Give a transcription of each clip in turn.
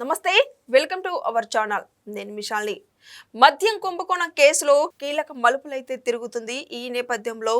నమస్తే welcome to our channel. నేను మిషాల్ని. మద్యం కుంభకోణం కేసులో కీలక మలుపులైతే తిరుగుతుంది. ఈ నేపథ్యంలో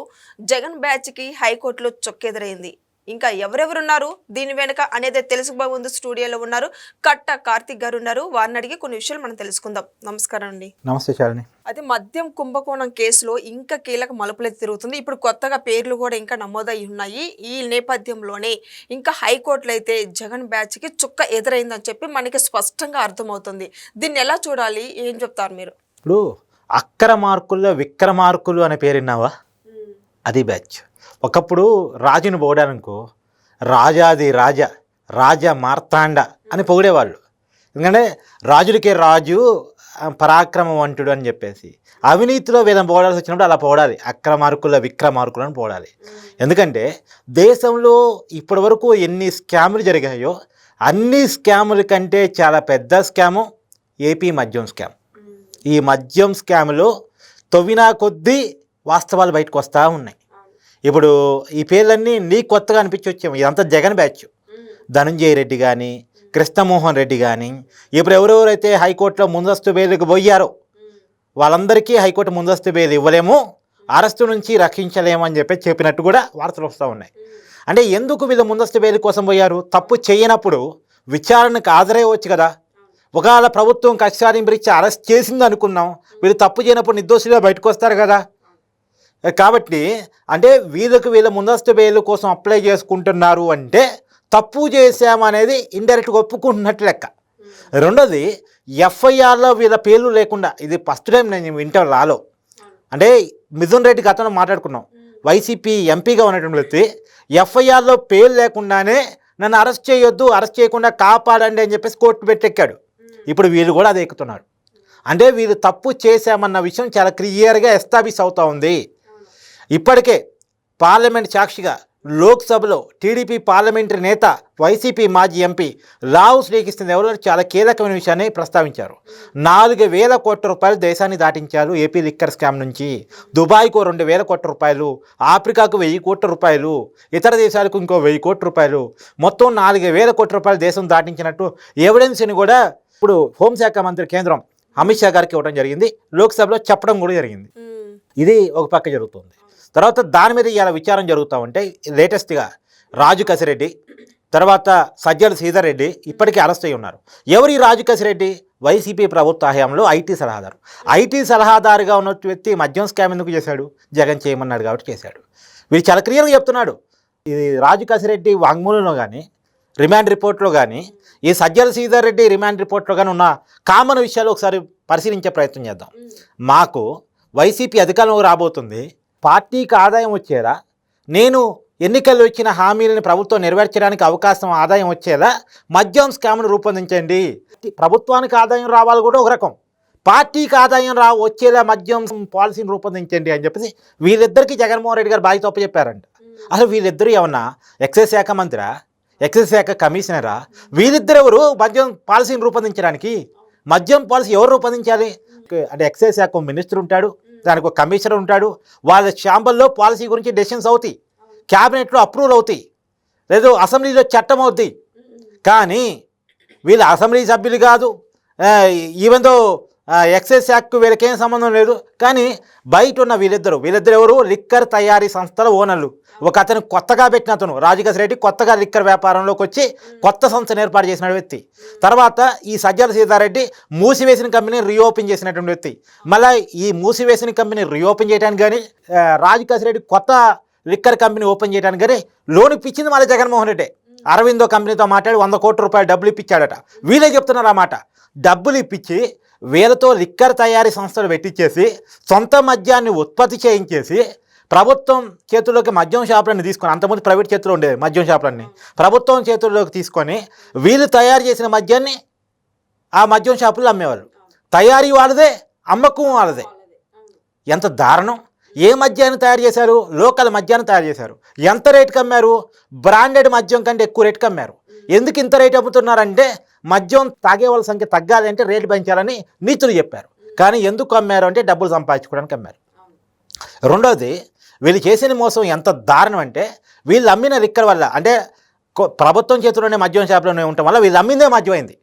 జగన్ బ్యాచ్కి హైకోర్టులో చొక్కెదురైంది. ఇంకా ఎవరెవరున్నారు? దీని వెనుక అనేది తెలుసుకోబోయే ముందు స్టూడియోలో ఉన్నారు. కట్ట కార్తిక్ గారు ఉన్నారు. వారిని అడిగి కొన్ని విషయాలు మనం తెలుసుకుందాం. నమస్కారం అండి. నమస్తే శాలిని అయితే మద్యం కుంభకోణం కేసులో ఇంకా కీలక మలుపులైతే తిరుగుతుంది. ఇప్పుడు కొత్తగా పేర్లు కూడా ఇంకా నమోదై ఉన్నాయి. ఈ నేపథ్యంలోనే ఇంకా హైకోర్టులో అయితే జగన్ బ్యాచ్కి చుక్క ఎదురైందని చెప్పి మనకి స్పష్టంగా అర్థమవుతుంది. దీన్ని ఎలా చూడాలి? ఏం చెప్తారు మీరు? ఇప్పుడు అక్కర మార్కుల్లో విక్రమార్కులు అనే పేరు విన్నావా? అది బ్యాచ్. ఒకప్పుడు రాజుని పొగడాలనుకో రాజాది రాజా రాజా మార్తాండ అని పొగిడేవాళ్ళు. ఎందుకంటే రాజులకే రాజు పరాక్రమవంతుడు అని చెప్పేసి. అవినీతిలో వీళ్ళని పొగడాల్సి వచ్చినప్పుడు అలా పొగడాలి. అక్రమార్కుల విక్రమార్కులు అని పొగడాలి. ఎందుకంటే దేశంలో ఇప్పటి వరకు ఎన్ని స్కాములు జరిగాయో అన్ని స్కాముల కంటే చాలా పెద్ద స్కాము ఏపీ మద్యం స్కామ్. ఈ మద్యం స్కామ్లో తవ్వినా కొద్దీ వాస్తవాలు బయటకు వస్తూ ఉన్నాయి. ఇప్పుడు ఈ పేర్లన్నీ నీ కొత్తగా అనిపించి వచ్చాము ఇదంతా జగన్ బ్యాచ్. ధనంజయ రెడ్డి కానీ కృష్ణమోహన్ రెడ్డి కానీ ఇప్పుడు ఎవరెవరైతే హైకోర్టులో ముందస్తు బెయిల్కి పోయారో వాళ్ళందరికీ హైకోర్టు ముందస్తు బెయిల్ ఇవ్వలేము అరెస్టు నుంచి రక్షించలేము అని చెప్పి చెప్పినట్టు కూడా వార్తలు వస్తూ ఉన్నాయి. అంటే ఎందుకు వీళ్ళు ముందస్తు బెయిల్ కోసం పోయారు? తప్పు చేయనప్పుడు విచారణకు హాజరయ్యవచ్చు కదా. ఒకవేళ ప్రభుత్వం కష్టాన్ని ఇచ్చి అరెస్ట్ చేసింది అనుకున్నాం వీళ్ళు తప్పు చేయనప్పుడు నిర్దోషులుగా బయటకు వస్తారు కదా. కాబట్టి అంటే వీళ్ళకు వీళ్ళ ముందస్తు బెయిల్ కోసం అప్లై చేసుకుంటున్నారు అంటే తప్పు చేశామనేది ఇండైరెక్ట్గా ఒప్పుకుంటున్నట్టు లెక్క. రెండోది ఎఫ్ఐఆర్లో వీళ్ళ పేర్లు లేకుండా ఇది ఫస్ట్ టైం నేను వింటాను రాలో. అంటే మిథున్ రెడ్డి గతంలో మాట్లాడుకున్నాం. వైసీపీ ఎంపీగా ఉన్నటువంటి వ్యక్తి ఎఫ్ఐఆర్లో పేరు లేకుండానే నన్ను అరెస్ట్ చేయొద్దు అరెస్ట్ చేయకుండా కాపాడండి అని చెప్పేసి కోర్టు పెట్టెక్కాడు. ఇప్పుడు వీళ్ళు కూడా అది ఎక్కుతున్నారు అంటే వీళ్ళు తప్పు చేశామన్న విషయం చాలా క్లియర్గా ఎస్టాబ్లిష్ అవుతూ ఉంది. ఇప్పటికే పార్లమెంట్ సాక్షిగా లోక్సభలో టీడీపీ పార్లమెంటరీ నేత వైసీపీ మాజీ ఎంపీ లావు శ్రీకృష్ణ ఎవరు? చాలా కీలకమైన విషయాన్ని ప్రస్తావించారు. నాలుగు వేల కోట్ల రూపాయలు దేశాన్ని దాటించారు ఏపీ లిక్కర్ స్కామ్ నుంచి. దుబాయ్కు రెండు వేల కోట్ల రూపాయలు ఆఫ్రికాకు వెయ్యి కోట్ల రూపాయలు ఇతర దేశాలకు ఇంకో వెయ్యి కోట్ల రూపాయలు. మొత్తం నాలుగు వేల కోట్ల రూపాయలు దేశం దాటించినట్టు ఎవిడెన్స్ని కూడా ఇప్పుడు హోంశాఖ మంత్రి కేంద్రం అమిత్ షా గారికి ఇవ్వడం జరిగింది. లోక్సభలో చెప్పడం కూడా జరిగింది. ఇది ఒక పక్క జరుగుతుంది. తర్వాత దాని మీద ఇవాళ విచారం జరుగుతూ ఉంటే లేటెస్ట్గా రాజు కసిరెడ్డి తర్వాత సజ్జల శ్రీధర్ రెడ్డి ఇప్పటికీ అరెస్ట్ అయి ఉన్నారు. ఎవరు ఈ రాజు కసిరెడ్డి? వైసీపీ ప్రభుత్వ హయాంలో ఐటీ సలహాదారు. ఐటీ సలహాదారుగా ఉన్న వ్యక్తి మద్యం స్కామ్ ఎందుకు చేశాడు? జగన్ చేయమన్నాడు కాబట్టి చేశాడు. వీడు చాలా క్లియర్గా చెప్తున్నాడు. ఇది రాజు కసిరెడ్డి వాంగ్మూలంలో కానీ రిమాండ్ రిపోర్ట్లో కానీ ఈ సజ్జల శ్రీధర్ రెడ్డి రిమాండ్ రిపోర్ట్లో కానీ ఉన్న కామన్ విషయాలు ఒకసారి పరిశీలించే ప్రయత్నం చేద్దాం. మాకు వైసీపీ అధికారంలోకి రాబోతుంది. పార్టీకి ఆదాయం వచ్చేలా? నేను ఎన్నికల్లో ఇచ్చిన హామీలను ప్రభుత్వం నెరవేర్చడానికి అవకాశం ఆదాయం వచ్చేలా? మద్యం స్కామ్ను రూపొందించండి. ప్రభుత్వానికి ఆదాయం రావాలి కూడా ఒక రకం. పార్టీకి ఆదాయం రా వచ్చేలా మద్యం పాలసీని రూపొందించండి అని చెప్పేసి వీళ్ళిద్దరికీ జగన్మోహన్ రెడ్డి గారు బాధ్యత చెప్పారంట అసలు వీళ్ళిద్దరూ ఏమన్నా ఎక్సైజ్ శాఖ మంత్రా? ఎక్సైజ్ శాఖ కమిషనరా? వీళ్ళిద్దరు ఎవరు మద్యం పాలసీని రూపొందించడానికి? మద్యం పాలసీ ఎవరు రూపొందించాలి? అంటే ఎక్సైజ్ శాఖ మినిస్టర్ ఉంటాడు. దానికి ఒక కమిషనర్ ఉంటాడు. వాళ్ళ ఛాంబర్లో పాలసీ గురించి డెసిషన్స్ అవుతాయి. క్యాబినెట్లో అప్రూవల్ అవుతాయి. లేదు అసెంబ్లీలో చట్టం అవుతుంది కానీ వీళ్ళు అసెంబ్లీ సభ్యులు కాదు. ఈవెన్ దో ఎక్సైజ్ శాఖకు వీళ్ళకేం సంబంధం లేదు. కానీ బయట ఉన్న వీళ్ళిద్దరు వీళ్ళిద్దరు ఎవరు? లిక్కర్ తయారీ సంస్థల ఓనర్లు. ఒక అతను కొత్తగా పెట్టిన అతను రాజకేశ్ రెడ్డి కొత్తగా లిక్కర్ వ్యాపారంలోకి వచ్చి కొత్త సంస్థను ఏర్పాటు చేసిన వ్యక్తి. తర్వాత ఈ సజ్జల సీతారెడ్డి మూసివేసిన కంపెనీ రీఓపెన్ చేసినటువంటి వ్యక్తి. మళ్ళీ ఈ మూసివేసిన కంపెనీ రీఓపెన్ చేయడానికి కానీ రాజకేశ్ రెడ్డి కొత్త లిక్కర్ కంపెనీ ఓపెన్ చేయడానికి కానీ లోన్ ఇప్పించింది మళ్ళీ జగన్మోహన్ రెడ్డి. అరవిందో కంపెనీతో మాట్లాడి వంద కోట్ల రూపాయలు డబ్బులు ఇప్పించాడట. వీళ్ళే చెప్తున్నారు ఆ మాట. డబ్బులు ఇప్పించి వీళ్ళతో లిక్కర్ తయారీ సంస్థలు పెట్టించేసి సొంత మద్యాన్ని ఉత్పత్తి చేయించేసి ప్రభుత్వం చేతుల్లోకి మద్యం షాపులన్నీ తీసుకొని అంతకుముందు ప్రైవేట్ చేతిలో ఉండేది మద్యం షాపులన్నీ. ప్రభుత్వం చేతుల్లోకి తీసుకొని వీళ్ళు తయారు చేసిన మద్యాన్ని ఆ మద్యం షాపుల్లో అమ్మేవాళ్ళు. తయారీ వాళ్ళదే అమ్మకం వాళ్ళదే. ఎంత దారుణం. ఏ మద్యాన్ని తయారు చేశారు? లోకల్ మద్యాన్ని తయారు చేశారు. ఎంత రేటుకి అమ్మారు? బ్రాండెడ్ మద్యం కంటే ఎక్కువ రేటుకి అమ్మారు. ఎందుకు ఇంత రేటు అమ్ముతున్నారంటే మద్యం తాగే వాళ్ళ సంఖ్య తగ్గాలి అంటే రేటు పెంచాలని నీతులు చెప్పారు. కానీ ఎందుకు అమ్మారు అంటే డబ్బులు సంపాదించుకోవడానికి అమ్మారు. రెండోది వీళ్ళు చేసిన మోసం ఎంత దారుణం అంటే వీళ్ళు అమ్మిన లిక్కర్ వల్ల అంటే కొ- ప్రభుత్వం చేతిలోనే మద్యం షాపులోనే ఉండటం వల్ల వీళ్ళు అమ్మిందే మద్యమైంది.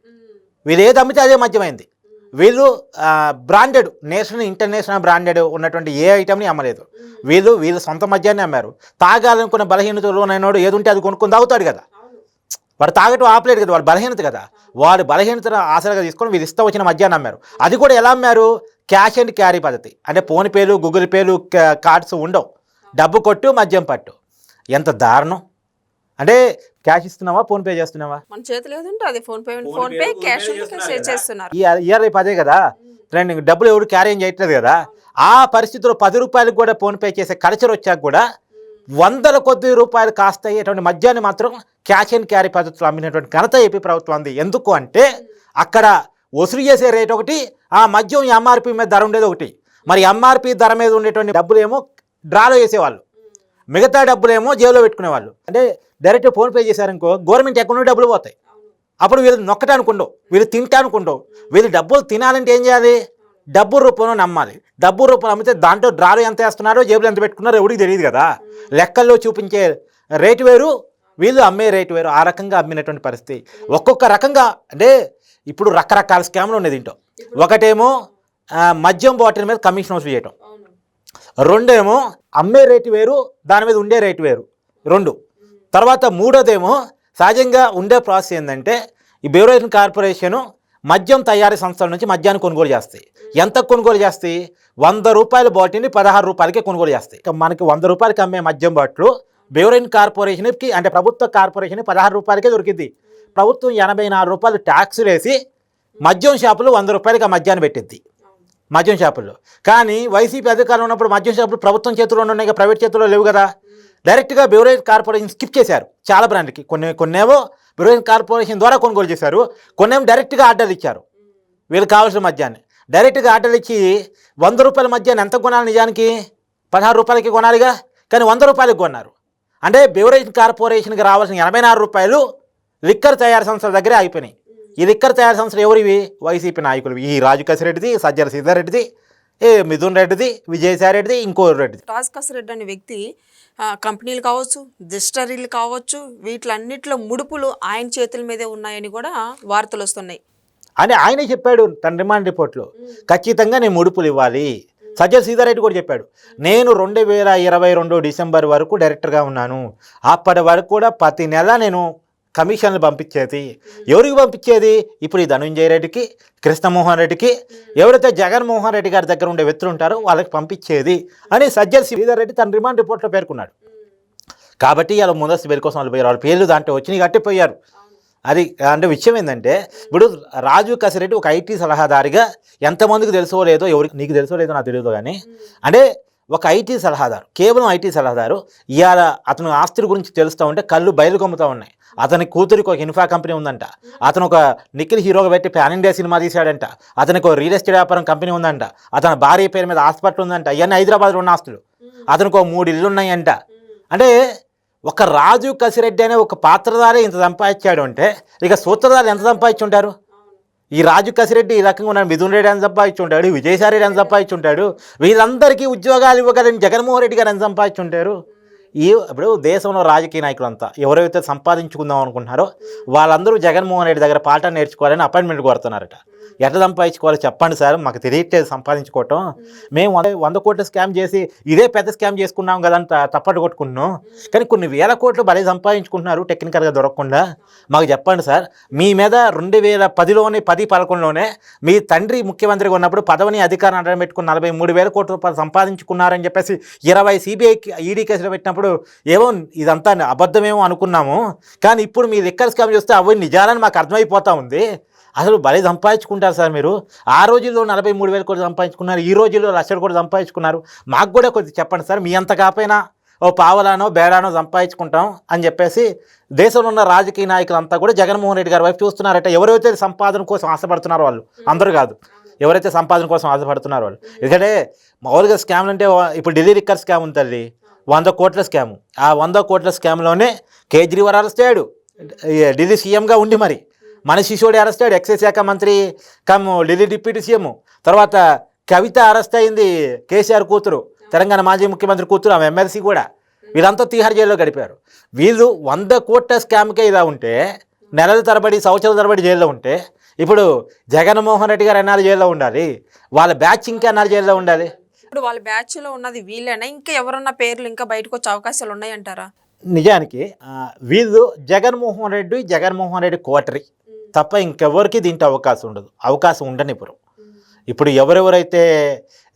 వీళ్ళు ఏది అమ్మితే అదే మద్యమైంది. వీళ్ళు బ్రాండెడ్ నేషనల్ ఇంటర్నేషనల్ బ్రాండెడ్ ఉన్నటువంటి ఏ ఐటమ్ని అమ్మలేదు. వీళ్ళు వీళ్ళు సొంత మద్యాన్ని అమ్మారు. తాగాలనుకున్న బలహీనతలు ఉన్నవాడు ఏది ఉంటే అది కొనుక్కుని తాగుతాడు కదా. వాడు తాగటం ఆపలేడు కదా వాడు బలహీనత కదా. వాడు బలహీనతను ఆసరాగా తీసుకొని వీళ్ళు ఇష్టం వచ్చిన మద్యాన్ని అమ్మారు. అది కూడా ఎలా అమ్మారు? క్యాష్ అండ్ క్యారీ పద్ధతి. అంటే ఫోన్ పేలు గూగుల్ పేలు కార్డ్స్ ఉండవు. డబ్బు కొట్టు మద్యం పట్టు. ఎంత దారుణం. అంటే క్యాష్ ఇస్తున్నావా ఫోన్ పే చేస్తున్నావా? మన చేతిలో ఏదంటే అది PhonePe phone PhonePe, pay Google cash చేస్తున్నారు ఇయర్ రేపు అదే కదా. ట్రెండింగ్ డబ్బులు ఎవరు క్యారీ చేయట్లేదు కదా. ఆ పరిస్థితిలో పది రూపాయలకు కూడా ఫోన్ పే చేసే కల్చర్ వచ్చాక కూడా వందల కొద్ది రూపాయలు కాస్త అయ్యేటువంటి మద్యాన్ని మాత్రం క్యాష్ అండ్ క్యారీ పద్ధతిలో అమ్మినటువంటి ఘనత ఏపీ ప్రభుత్వం ఉంది ఎందుకు అంటే అక్కడ వసూలు చేసే రేట్ ఒకటి ఆ మద్యం ఎంఆర్పి మీద ధర ఉండేది ఒకటి. మరి ఎంఆర్పి ధర మీద ఉండేటువంటి డబ్బులు ఏమో డ్రాలో చేసేవాళ్ళు మిగతా డబ్బులేమో జేబులో పెట్టుకునేవాళ్ళు. అంటే డైరెక్ట్ ఫోన్పే చేశారనుకో గవర్నమెంట్ అకౌంట్లో డబ్బులు పోతాయి. అప్పుడు వీళ్ళు నొక్కటానికి ఉండవు వీళ్ళు తినటానికి ఉండవు. వీళ్ళు డబ్బులు తినాలంటే ఏం చేయాలి? డబ్బు రూపంలో నమ్మాలి. డబ్బు రూపంలో అమ్మితే దాంట్లో డ్రాలు ఎంత వేస్తున్నారో జేబులు ఎంత పెట్టుకున్నారో ఎవరికి తెలియదు కదా. లెక్కల్లో చూపించే రేటు వేరు వీళ్ళు అమ్మే రేటు వేరు. ఆ రకంగా అమ్మినటువంటి పరిస్థితి. ఒక్కొక్క రకంగా అంటే ఇప్పుడు రకరకాల స్కామ్లు ఉన్నాయి దీంట్లో. ఒకటేమో మద్యం బాటిల్ మీద కమిషన్ వసూలు చేయటం. రెండేమో అమ్మే రేటు వేరు దాని మీద ఉండే రేటు వేరు. రెండు. తర్వాత మూడోదేమో సహజంగా ఉండే ప్రాసెస్ ఏంటంటే ఈ బ్యూరోజన్ కార్పొరేషను మద్యం తయారీ సంస్థల నుంచి మద్యాన్ని కొనుగోలు చేస్తాయి. ఎంత కొనుగోలు చేస్తాయి? వంద రూపాయల బాటిల్ని పదహారు రూపాయలకే కొనుగోలు చేస్తాయి. మనకి వంద రూపాయలకి అమ్మే మద్యం బాటిల్ బెవరైన్ కార్పొరేషన్కి అంటే ప్రభుత్వ కార్పొరేషన్ పదహారు రూపాయలకే దొరికింది ప్రభుత్వం ఎనభై నాలుగు రూపాయలు ట్యాక్సులు వేసి మద్యం షాపులు వంద రూపాయలకి ఆ మద్యాన్ని పెట్టింది మద్యం షాపుల్లో కానీ వైసీపీ అధికారంలో ఉన్నప్పుడు మద్యం షాపులు ప్రభుత్వం చేతిలో ఉన్నాయి ప్రైవేట్ చేతిలో లేవు కదా. డైరెక్ట్గా బ్యూరేజ్ కార్పొరేషన్ స్కిప్ చేశారు. చాలా బ్రాండ్కి కొన్ని కొన్నేమో బ్యూరేజ్ కార్పొరేషన్ ద్వారా కొనుగోలు చేశారు. కొన్నేమో డైరెక్ట్గా ఆర్డర్ ఇచ్చారు. వీళ్ళకి కావాల్సిన మద్యాన్ని. డైరెక్ట్గా ఆర్డర్ ఇచ్చి వంద రూపాయల మధ్య ఎంత కొనాలి నిజానికి? పదహారు రూపాయలకి కొనాలిగా? కానీ వంద రూపాయలకి కొన్నారు. అంటే బెవరేజ్ కార్పొరేషన్కి రావాల్సిన ఎనభై నాలుగు రూపాయలు లిక్కర్ తయారు సంస్థల దగ్గరే ఆగిపోయినాయి. ఈ లిక్కర్ తయారు సంస్థలు ఎవరివి వైసీపీ నాయకులు. ఈ రాజు కసిరెడ్డిది సజ్జల సీతారెడ్డిది ఏ మిథున్ రెడ్డిది విజయసాయి రెడ్డిది ఇంకో రెడ్డిది. రాజ్ రెడ్డి అనే వ్యక్తి కంపెనీలు కావచ్చు డిస్టరీలు కావచ్చు వీటిలన్నిటిలో ముడుపులు ఆయన చేతుల మీదే ఉన్నాయని కూడా వార్తలు వస్తున్నాయి. అని ఆయనే చెప్పాడు తన రిమాండ్ రిపోర్ట్లో. ఖచ్చితంగా నేను ముడుపులు ఇవ్వాలి. సజ్జల సీతారెడ్డి కూడా చెప్పాడు నేను రెండు వేల ఇరవై రెండు డిసెంబర్ వరకు డైరెక్టర్గా ఉన్నాను. అప్పటి వరకు కూడా ప్రతి నెల నేను కమిషన్లు పంపించేది. ఎవరికి పంపించేది? ఇప్పుడు ఈ ధనుంజయ రెడ్డికి కృష్ణమోహన్ రెడ్డికి. ఎవరైతే జగన్మోహన్ రెడ్డి గారి దగ్గర ఉండే వ్యక్తులు ఉంటారో వాళ్ళకి పంపించేది అని సజ్జల శ్రీధర్ రెడ్డి తన రిమాండ్ రిపోర్ట్లో పేర్కొన్నాడు. కాబట్టి వాళ్ళ ముందస్తు బెయిల్ కోసం వాళ్ళు పోయారు. వాళ్ళ పేర్లు దాంట్లో వచ్చినాయి కట్టిపోయారు. అది అంటే విషయం ఏంటంటే ఇప్పుడు రాజు కసిరెడ్డి ఒక ఐటీ సలహాదారిగా ఎంతమందికి తెలుసో లేదో ఎవరికి నీకు తెలుసో లేదో నాకు తెలియదు కానీ అంటే ఒక ఐటీ సలహాదారు కేవలం ఐటీ సలహాదారు ఇవాళ అతను ఆస్తుల గురించి తెలుస్తూ ఉంటే కళ్ళు బయలు కమ్ముతూ ఉన్నాయి. అతని కూతురికి ఒక ఇన్ఫా కంపెనీ ఉందంట. అతను ఒక నిఖిల్ హీరోగా పెట్టి పాన్ ఇండియా సినిమా తీశాడంట. అతనికి ఒక రియల్ ఎస్టేట్ వ్యాపారం కంపెనీ ఉందంట. అతని భార్య పేరు మీద హాస్పిటల్ ఉందంట. ఇవన్నీ హైదరాబాద్లో ఉన్న ఆస్తులు. అతనికి ఒక మూడు ఇల్లు ఉన్నాయంట అంటే ఒక రాజు కసిరెడ్డి అనే ఒక పాత్రధారే ఇంత సంపాదించాడు అంటే ఇక సూత్రధారు ఎంత సంపాదించి ఉంటారు ఈ రాజు కసిరెడ్డి ఈ రకంగా ఉన్నాడు మిథున్ రెడ్డి అని సంపాదించి ఉంటాడు విజయసాయి రెడ్డి అని సంపాదించి ఉంటాడు వీళ్ళందరికీ ఉద్యోగాలు ఇవ్వగలని జగన్మోహన్ రెడ్డి గారు అని సంపాదించి ఉంటారు ఈ ఇప్పుడు దేశంలో రాజకీయ నాయకులంతా ఎవరైతే సంపాదించుకుందాం అనుకుంటున్నారో వాళ్ళందరూ జగన్మోహన్ రెడ్డి దగ్గర పాఠం నేర్చుకోవాలని అపాయింట్మెంట్ కోరుతున్నారట ఎట్లా సంపాదించుకోవాలో చెప్పండి సార్ మాకు తెలియట్లేదు సంపాదించుకోవటం. మేము వంద వంద కోట్ల స్కామ్ చేసి ఇదే పెద్ద స్కామ్ చేసుకున్నాం కదా అని తప్పట్టు కొట్టుకుంటున్నాం కానీ కొన్ని వేల కోట్లు భలే సంపాదించుకుంటున్నారు టెక్నికల్గా దొరకకుండా. మాకు చెప్పండి సార్ మీ మీద రెండు వేల పదిలోనే పది పదకొండులోనే మీ తండ్రి ముఖ్యమంత్రిగా ఉన్నప్పుడు పదవిని అధికారం అడ్డం పెట్టుకుని నలభై మూడు వేల కోట్ల రూపాయలు సంపాదించుకున్నారని చెప్పేసి ఇరవై సిబిఐ ఈడీ కేసులు పెట్టినప్పుడు ఏమో ఇదంతా అబద్ధమేమో అనుకున్నాము. కానీ ఇప్పుడు మీ లిక్కర్ స్కామ్ చూస్తే అవి నిజాలని మాకు అర్థమైపోతా ఉంది. అసలు భలే సంపాదించుకుంటారు సార్ మీరు. ఆ రోజుల్లో నలభై మూడు వేలు కూడా సంపాదించుకున్నారు. ఈ రోజుల్లో లక్షలు కూడా సంపాదించుకున్నారు. మాకు కూడా కొద్దిగా చెప్పండి సార్ మీ అంత కాపోయినా ఓ పావలానో బేడానో సంపాదించుకుంటాం అని చెప్పేసి దేశంలో ఉన్న రాజకీయ నాయకులంతా కూడా జగన్మోహన్ రెడ్డి గారి వైపు చూస్తున్నారట. ఎవరైతే సంపాదన కోసం ఆశపడుతున్నారో వాళ్ళు. అందరూ కాదు. ఎవరైతే సంపాదన కోసం ఆశపడుతున్నారో వాళ్ళు. ఎందుకంటే మామూలుగా స్కామ్లు అంటే ఇప్పుడు ఢిల్లీ రిక్కర్ స్కామ్ ఉంది తల్లి. వంద కోట్ల స్కాము. ఆ వంద కోట్ల స్కామ్లోనే కేజ్రీవాల్ అరెస్ట్ అయ్యాడు. ఢిల్లీ సీఎంగా ఉండి మరి. మన శిశువుడు అరెస్ట్ అయ్యాడు. ఎక్సైజ్ శాఖ మంత్రి కమ్ ఢిల్లీ డిప్యూటీ సీఎం. తర్వాత కవిత అరెస్ట్ అయింది కేసీఆర్ కూతురు. తెలంగాణ మాజీ ముఖ్యమంత్రి కూతురు ఆమె ఎమ్మెల్సీ కూడా. వీళ్ళంతా తీహార్ జైల్లో గడిపారు. వీళ్ళు వంద కోట్ల స్కామ్కే ఇలా ఉంటే నెలల తరబడి సంవత్సరాల తరబడి జైల్లో ఉంటే ఇప్పుడు జగన్మోహన్ రెడ్డి గారు ఎన్ఆర్ జైల్లో ఉండాలి? వాళ్ళ బ్యాచ్ ఇంకా ఎన్ఆర్ జైల్లో ఉండాలి? ఇప్పుడు వాళ్ళ బ్యాచ్లో ఉన్నది వీళ్ళేనా? ఇంకా ఎవరన్నా పేర్లు ఇంకా బయటకు వచ్చే అవకాశాలు ఉన్నాయంటారా? నిజానికి వీళ్ళు జగన్మోహన్ రెడ్డి జగన్మోహన్ రెడ్డి కోటరి. తప్ప ఇంకెవరికి దీంట్లో అవకాశం ఉండదు. అవకాశం ఉండనివ్వరు ఇప్పుడు ఎవరెవరైతే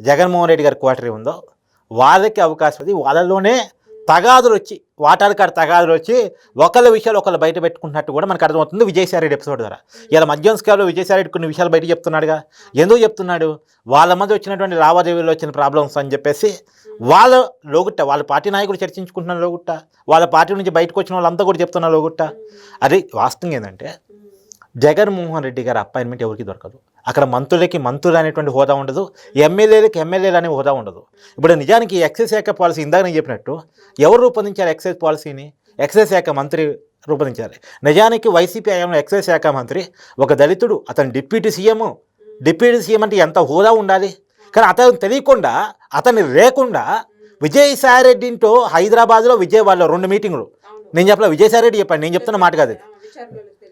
జగన్మోహన్ రెడ్డి గారి కోటరీ ఉందో వాళ్ళకి అవకాశం ఉంది. వాళ్ళలోనే తగాదులు వచ్చి వాటాల కాడ తగాదులు వచ్చి ఒకళ్ళ విషయాలు ఒకళ్ళు బయట పెట్టుకున్నట్టు కూడా మనకు అర్థమవుతుంది విజయసాయిరెడ్డి ఎపిసోడ్ ద్వారా. ఇలా మద్యం స్కామ్లో విజయసాయి కొన్ని విషయాలు బయట చెప్తున్నాడుగా. ఎందుకు చెప్తున్నాడు? వాళ్ళ మధ్య వచ్చినటువంటి లావాదేవీల్లో వచ్చిన ప్రాబ్లమ్స్ అని చెప్పేసి వాళ్ళ లోగుట్ట వాళ్ళ పార్టీ నాయకుడు చర్చించుకుంటున్న లోగుట్ట వాళ్ళ పార్టీ నుంచి బయటకు వచ్చిన వాళ్ళంతా కూడా చెప్తున్న లోగుట్ట. అది వాస్తవం ఏంటంటే జగన్మోహన్ రెడ్డి గారి అపాయింట్మెంట్ ఎవరికి దొరకదు. అక్కడ మంత్రులకి మంత్రులు అనేటువంటి హోదా ఉండదు ఎమ్మెల్యేలకి ఎమ్మెల్యేలు అనే హోదా ఉండదు. ఇప్పుడు నిజానికి ఎక్సైజ్ శాఖ పాలసీ ఇందాక నేను చెప్పినట్టు ఎవరు రూపొందించారు ఎక్సైజ్ పాలసీని? ఎక్సైజ్ శాఖ మంత్రి రూపొందించారు. నిజానికి వైసీపీ హయాంలో ఎక్సైజ్ శాఖ మంత్రి ఒక దళితుడు అతను డిప్యూటీ సీఎం. డిప్యూటీ సీఎం అంటే ఎంత హోదా ఉండాలి? కానీ అతను తెలియకుండా అతన్ని లేకుండా విజయసాయి రెడ్డితో హైదరాబాద్లో విజయవాడలో రెండు మీటింగులు. నేను చెప్పలే విజయసాయి రెడ్డి చెప్పాను నేను చెప్తున్న మాట కాదు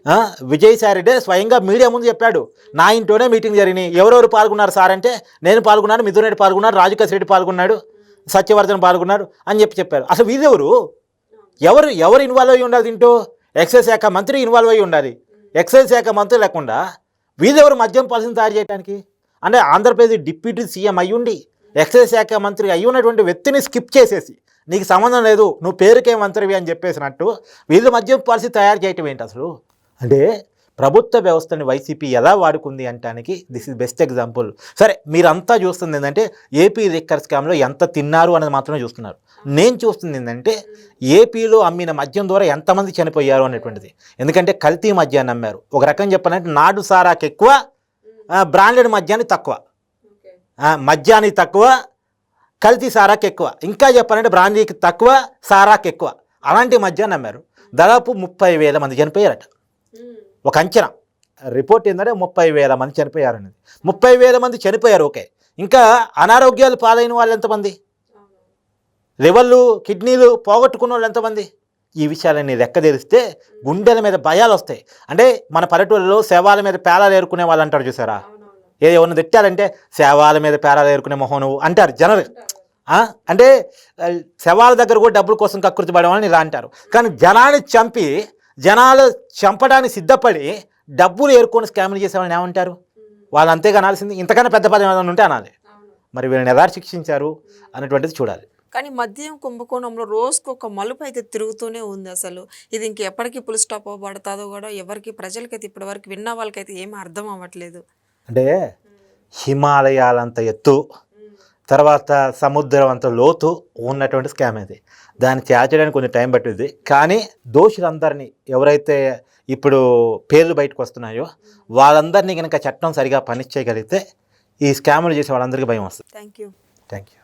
ఇది. విజయసాయి రెడ్డి స్వయంగా మీడియా ముందు చెప్పాడు నా ఇంట్లోనే మీటింగ్ జరిగినాయి. ఎవరెవరు పాల్గొన్నారు సార్ అంటే నేను పాల్గొన్నాను మిథున్ రెడ్డి పాల్గొన్నాడు రాజకేశ్ రెడ్డి పాల్గొన్నాడు సత్యవర్ధన్ పాల్గొన్నారు అని చెప్పి చెప్పారు. అసలు వీరెవరు ఎవరు? ఎవరు ఇన్వాల్వ్ అయ్యి ఉండాలి దీంట్లో? ఎక్సైజ్ శాఖ మంత్రి ఇన్వాల్వ్ అయ్యి ఉండాలి. ఎక్సైజ్ శాఖ మంత్రి లేకుండా వీరెవరు మద్యం పాలసీని తయారు చేయడానికి? అంటే ఆంధ్రప్రదేశ్ డిప్యూటీ సీఎం అయ్యుండి ఎక్సైజ్ శాఖ మంత్రి అయి ఉన్నటువంటి వ్యక్తిని స్కిప్ చేసేసి నీకు సంబంధం లేదు నువ్వు పేరుకే మంత్రివి అని చెప్పేసినట్టు వీళ్ళు మద్యం పాలసీ తయారు చేయటం ఏంటి అసలు? అంటే ప్రభుత్వ వ్యవస్థని వైసీపీ ఎలా వాడుకుంది అంటానికి దిస్ ఇస్ బెస్ట్ ఎగ్జాంపుల్ సరే మీరంతా చూస్తుంది ఏంటంటే ఏపీ రిక్కర్ స్కామ్లో ఎంత తిన్నారు అనేది మాత్రమే చూస్తున్నారు. నేను చూస్తుంది ఏంటంటే ఏపీలో అమ్మిన మద్యం ద్వారా ఎంతమంది చనిపోయారు అనేటువంటిది. ఎందుకంటే కల్తీ మద్యాన్ని అమ్మారు. ఒక రకం చెప్పాలంటే నాడు సారాకి ఎక్కువ బ్రాండెడ్ మద్యాన్ని తక్కువ. మద్యానికి తక్కువ కల్తీ సారాకి ఎక్కువ. ఇంకా చెప్పాలంటే బ్రాండీకి తక్కువ సారాకి ఎక్కువ. అలాంటి మద్యాన్ని అమ్మారు. దాదాపు ముప్పై వేల మంది చనిపోయారట. ఒక అంచనా. రిపోర్ట్ ఏంటంటే ముప్పై వేల మంది చనిపోయారు అనేది. ముప్పై వేల మంది చనిపోయారు ఓకే. ఇంకా అనారోగ్యాలు పాలైన వాళ్ళు ఎంతమంది? లివర్లు కిడ్నీలు పోగొట్టుకున్న వాళ్ళు ఎంతమంది? ఈ విషయాలన్నీ లెక్క తెలిస్తే గుండెల మీద భయాలు వస్తాయి. అంటే మన పల్లెటూళ్ళలో శవాల మీద పేలాలు ఏరుకునే వాళ్ళు అంటారు చూసారా? ఏ ఎవరిని తిట్టారంటే శవాల మీద పేలాలు ఏరుకునే మొహం అంటారు జనరల్. ఆ? అంటే శవాల దగ్గర కూడా డబ్బుల కోసం కకృతి పడేవాళ్ళని ఇలా అంటారు. కానీ జనాన్ని చంపి జనాలు చంపడానికి సిద్ధపడి డబ్బులు ఏరుకొని స్కామ్లు చేసేవాళ్ళని ఏమంటారు? వాళ్ళు అంతేగా అనాల్సింది. ఇంతకన్నా పెద్ద పదం ఏదైనా ఉంటే అనాలి. మరి వీళ్ళని ఎలా శిక్షించారు అనేటువంటిది చూడాలి. కానీ మద్యం కుంభకోణంలో రోజుకు ఒక మలుపు అయితే తిరుగుతూనే ఉంది అసలు. ఇది ఇంక ఎప్పటికీ పుల్ స్టాప్ అవ్వబడతాదో కూడా ఎవరికి ప్రజలకైతే ఇప్పటి వరకు విన్న వాళ్ళకైతే ఏం అర్థం అవ్వట్లేదు. అంటే హిమాలయాలంత ఎత్తు తర్వాత సముద్రం అంత లోతు ఉన్నటువంటి స్కామ్ ఇది. దాన్ని చేర్చడానికి కొంచెం టైం పట్టింది కానీ దోషులందరినీ ఎవరైతే ఇప్పుడు పేర్లు బయటకు వస్తున్నాయో వాళ్ళందరినీ కనుక చట్టం సరిగా పనిచేయగలిగితే ఈ స్కాములు చేసే వాళ్ళందరికీ భయం వస్తుంది. Thank you thank you